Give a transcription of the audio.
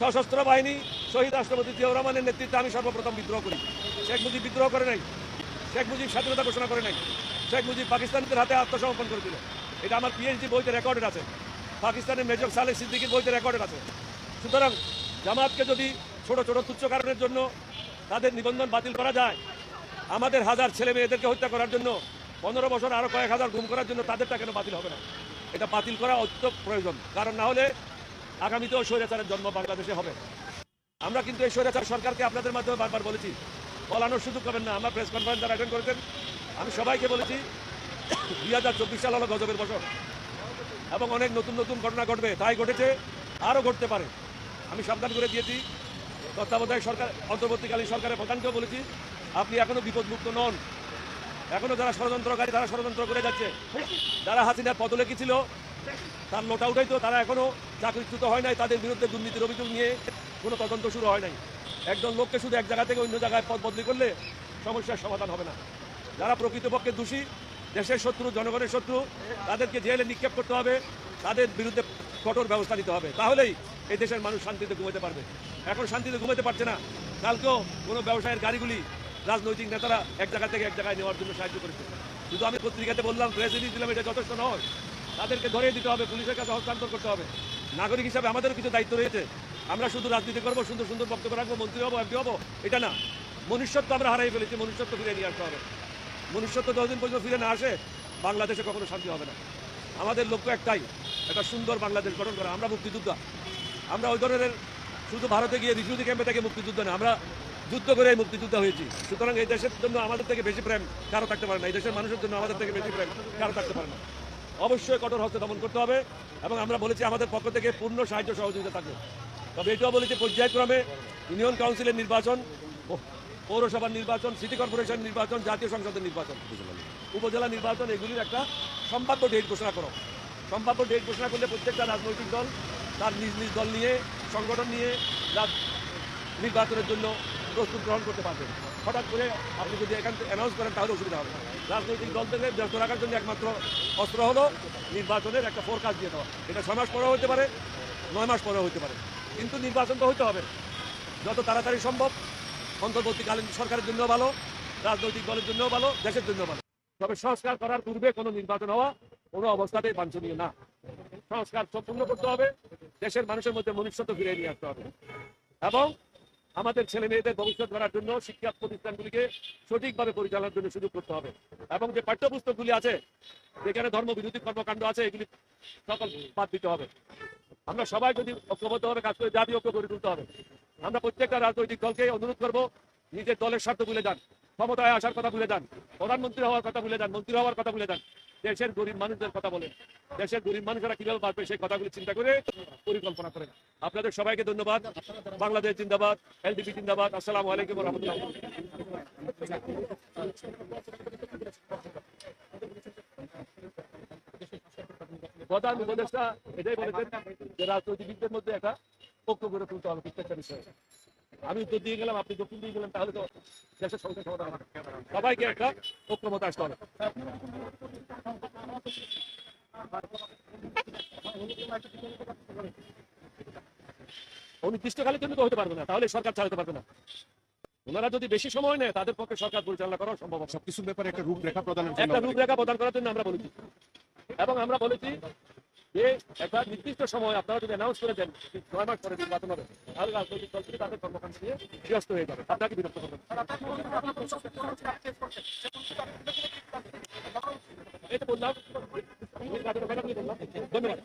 সশস্ত্র বাহিনী, শহীদ রাষ্ট্রপতি জিয়াউর রহমানের নেতৃত্বে আমি সর্বপ্রথম বিদ্রোহ করি। শেখ মুজিব বিদ্রোহ করে নাই। শেখ মুজিব স্বাধীনতা ঘোষণা করে নাই। শেখ মুজিব পাকিস্তানিদের হাতে আত্মসমর্পণ করেছিল এটা আমার পিএইচডি বইতে রেকর্ডেড আছে। পাকিস্তানের মেজর সালেহ সিদ্দিকির বইতে রেকর্ডেড আছে। সুতরাং জামাতকে যদি ছোট ছোট তুচ্ছ কারণের জন্য তাদের নিবন্ধন বাতিল করা যায়, আমাদের হাজার ছেলে মেয়েদেরকে হত্যা করার জন্য পনেরো বছর আরও কয়েক হাজার গুম করার জন্য তাদেরটা কেন বাতিল হবে না? এটা বাতিল করা অত্যন্ত প্রয়োজন। কারণ না হলে আগামীতেও স্বৈরাচারের জন্ম বাংলাদেশে হবে। আমরা কিন্তু এই স্বৈরাচার সরকারকে আপনাদের মাধ্যমে বারবার বলেছি। বলানোর সুযোগ পাবেন না। আমরা প্রেস কনফারেন্স যারা অ্যাটেন্ড করেছেন, আমি সবাইকে বলেছি, দুই হাজার চব্বিশ সাল হলো গজবের বছর। এবং অনেক নতুন নতুন ঘটনা ঘটবে। তাই ঘটেছে, আরও ঘটতে পারে। আমি সাবধান করে দিয়েছি। তত্ত্বাবধায়ক সরকার, অন্তর্বর্তীকালীন সরকারের প্রধানকেও বলেছি, আপনি এখনও বিপদমুক্ত নন। এখনও যারা ষড়যন্ত্রকারী, তারা ষড়যন্ত্র করে যাচ্ছে। যারা হাসিনার পদলেখী ছিল তার লোটা উঠাই তো, তারা এখনও চাকরিচ্যুত হয় নাই, তাদের বিরুদ্ধে দুর্নীতির অভিযোগ নিয়ে কোনো তদন্ত শুরু হয় নাই। একজন লোককে শুধু এক জায়গা থেকে অন্য জায়গায় পদ বদলি করলে সমস্যার সমাধান হবে না। যারা প্রকৃতপক্ষে দোষী, দেশের শত্রু, জনগণের শত্রু, তাদেরকে জেলে নিক্ষেপ করতে হবে, তাদের বিরুদ্ধে কঠোর ব্যবস্থা নিতে হবে। তাহলেই এই দেশের মানুষ শান্তিতে ঘুমাতে পারবে। এখন শান্তিতে ঘুমাতে পারছে না। কালকেও কোনো ব্যবসায়ের গাড়িগুলি রাজনৈতিক নেতারা এক জায়গা থেকে এক জায়গায় নেওয়ার জন্য সাহায্য করেছে। শুধু আমি পত্রিকাতে বললাম প্রেস দিলাম, এটা যথেষ্ট নয়। তাদেরকে ধরে দিতে হবে, পুলিশের কাছে হস্তান্তর করতে হবে। নাগরিক হিসাবে আমাদেরও কিছু দায়িত্ব রয়েছে। আমরা শুধু রাজনীতি করব, সুন্দর সুন্দর বক্তব্য রাখব, মন্ত্রী হব, এমপি হব, এটা না। মনুষ্যত্ব আমরা হারাই ফেলেছি, মনুষ্যত্ব ফিরে নিয়ে আসতে হবে। মনুষ্যত্ব যতদিন পর্যন্ত ফিরে না আসে, বাংলাদেশে কখনো শান্তি হবে না। আমাদের লক্ষ্য একটাই, একটা সুন্দর বাংলাদেশ গঠন করা। আমরা মুক্তিযোদ্ধা। আমরা ওই ধরনের শুধু ভারতে গিয়ে রিফিউজি ক্যাম্পে থেকে মুক্তিযুদ্ধ না, আমরা যুদ্ধ করে মুক্তিযোদ্ধা হয়েছি। সুতরাং এই দেশের জন্য আমাদের থেকে বেশি প্রেম কারও থাকতে পারে না। এই দেশের মানুষের জন্য আমাদের থেকে বেশি প্রেম কারও থাকতে পারে না। অবশ্যই কঠোর হস্তে দমন করতে হবে এবং আমরা বলেছি আমাদের পক্ষ থেকে পূর্ণ সাহায্য সহযোগিতা থাকবে। তবে এটাও বলেছি পর্যায়ক্রমে ইউনিয়ন কাউন্সিলের নির্বাচন পৌরসভার নির্বাচন, সিটি কর্পোরেশন নির্বাচন, জাতীয় সংসদের নির্বাচন। উপজেলা নির্বাচন, এগুলির একটা সম্ভাব্য ডেট ঘোষণা করো। সম্ভাব্য ডেট ঘোষণা করলে প্রত্যেকটা রাজনৈতিক দল তার নিজ নিজ দল নিয়ে, সংগঠন নিয়ে নির্বাচনের জন্য প্রস্তুত গ্রহণ করতে পারবেন হঠাৎ করে আপনি যদি এখান থেকে অ্যানাউন্স করেন, তাহলে অসুবিধা হবে রাজনৈতিক দল থেকে ব্যস্ত রাখার জন্য একমাত্র অস্ত্র হলো নির্বাচনের একটা ফোরকাস্ট দিয়ে দেওয়া। এটা ছয় মাস পরেও হতে পারে, নয় মাস পরেও হতে পারে। কিন্তু নির্বাচন তো হতে হবে। যত তাড়াতাড়ি সম্ভব, অন্তর্বর্তীকালীন সরকারের জন্য ভালো, রাজনৈতিক দলের জন্য ভালো, দেশের জন্য ভালো। তবে সংস্কার করার পূর্বে কোনো নির্বাচন হওয়া কোনো অবস্থাতেই বাঞ্ছনীয় না। সংস্কার সম্পূর্ণ করতে হবে, দেশের মানুষের মধ্যে মনুষ্যত্ব ফিরিয়ে নিয়ে আসতে হবে। এবং আমাদের ছেলে মেয়েদের ভবিষ্যৎ গড়ার জন্য শিক্ষা প্রতিষ্ঠানগুলিকে সঠিকভাবে পরিচালনার জন্য সুযোগ করতে হবে। এবং যে পাঠ্যপুস্তকগুলি আছে, যেখানে ধর্ম বিরোধী কর্মকাণ্ড আছে, এগুলি সকল বাদ দিতে হবে। আমরা সবাই যদি ঐক্যবদ্ধভাবে কাজ করে জাতীয় ঐক্য গড়ে তুলতে হবে। আমরা প্রত্যেকটা রাজনৈতিক দলকে অনুরোধ করব, নিজের দলের স্বার্থ ভুলে যান, ক্ষমতায় আসার কথা ভুলে যান, প্রধানমন্ত্রী হওয়ার কথা ভুলে যান, মন্ত্রী হওয়ার কথা ভুলে যান। দেশের গরিব মানুষদের কথা বলেন। দেশের গরিব মানুষেরা কীভাবে বাঁচবে সেই কথাগুলি চিন্তা করে পরিকল্পনা করেন। আপনাদের সবাইকে ধন্যবাদ। বাংলাদেশ জিন্দাবাদ, এলডিপি জিন্দাবাদ। আসসালামু আলাইকুম রহমতুল্লাহ। প্রধান উপদেষ্টা এটাই বলেছেন যে রাজনৈতিকদের মধ্যে একটা পক্ষ গড়ে তুলতে হবে। প্রত্যেকটা আমি উত্তর দিয়ে গেলাম আপনি দক্ষিণ দিয়ে গেলেন তাহলে তো দেশের সংখ্যা সমাধান হবে। সবাইকে একটা ঐক্যমত আসতে হবে। অনির্দিষ্টকালের জন্য তো হতে পারবে না তাহলে সরকার চালাতে পারবে না। ওনারা যদি বেশি সময় নেয় তাদের পক্ষে সরকার পরিচালনা করা সম্ভব সবকিছুর ব্যাপারে একটা রূপরেখা প্রদান একটা রূপরেখা প্রদান করার জন্য আমরা বলেছি। এবং আমরা বলেছি যে একটা নির্দিষ্ট সময় আপনারা যদি অ্যানাউন্স করে দেন ছয় মাস পরে নির্বাচন হবে, তাহলে রাজনৈতিক দলগুলি তাদের কর্মকাণ্ড নিয়ে ব্যস্ত হয়ে যাবে। আপনাকে বিরক্ত করবেন এই বললাম। ধন্যবাদ।